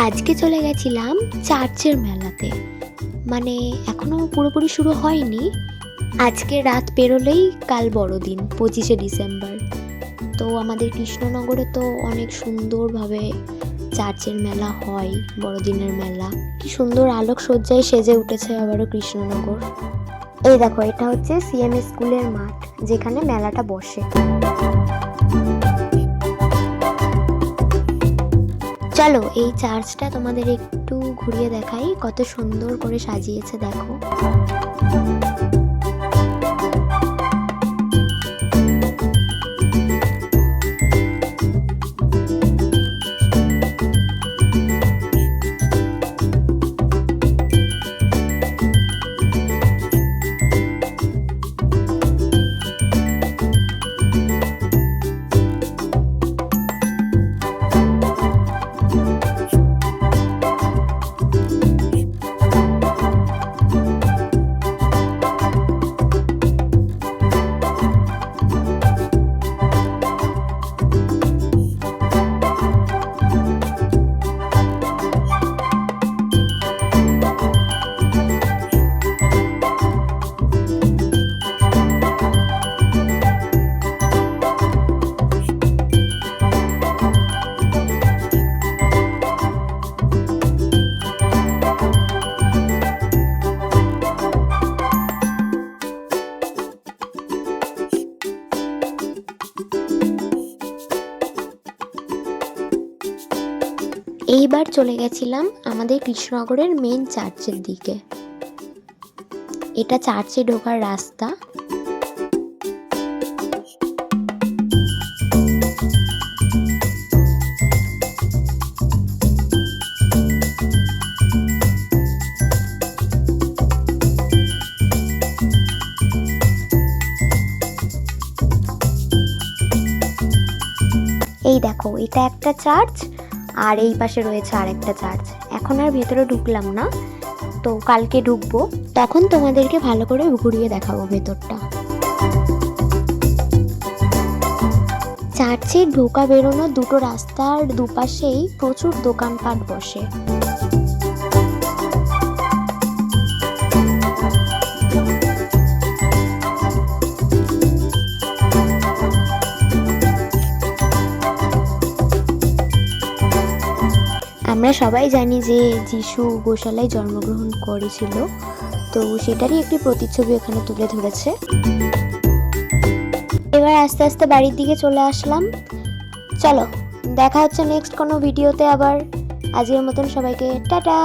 আজকে চলে গেছিলাম চার্চের মেলাতে। মানে এখনও পুরোপুরি শুরু হয়নি। আজকে রাত পেরোলেই কাল বড়দিন, পঁচিশে ডিসেম্বর। তো আমাদের কৃষ্ণনগরে তো অনেক সুন্দরভাবে চার্চের মেলা হয়, বড়দিনের মেলা। কি সুন্দর আলোক সজ্জায় সেজে উঠেছে আবারও কৃষ্ণনগর। এই দেখো, এটা হচ্ছে সিএম স্কুলের মাঠ, যেখানে মেলাটা বসে। চলো এই চার্চটা তোমাদের একটু ঘুরিয়ে দেখাই কত সুন্দর করে সাজিয়েছে দেখো। এইবার চলে গেছিলাম আমাদের কৃষ্ণনগরের মেন চার্চের দিকে। এটা চার্চে ঢোকার রাস্তা। এই দেখো, এটা একটা চার্চ আর এই পাশে রয়েছে আরেকটা চার্চ। এখন আর ভেতরে ঢুকলাম না। তো কালকে ঢুকবো। তখন তোমাদেরকে ভালো করে ঘুরিয়ে দেখাবো ভেতরটা। চার্চে ঢোকা বেরোনো দুটো রাস্তার দুপাশেই প্রচুর দোকানপাট বসে। আমরা সবাই জানি যে যিশু গোশালায় জন্মগ্রহণ করেছিল, তো সেটারই একটি প্রতিচ্ছবি এখানে তুলে ধরেছে। এবার আস্তে আস্তে বাড়ির দিকে চলে আসলাম। চলো, দেখা হচ্ছে নেক্সট কোনো ভিডিওতে আবার। আজকের মতন সবাইকে টাটা!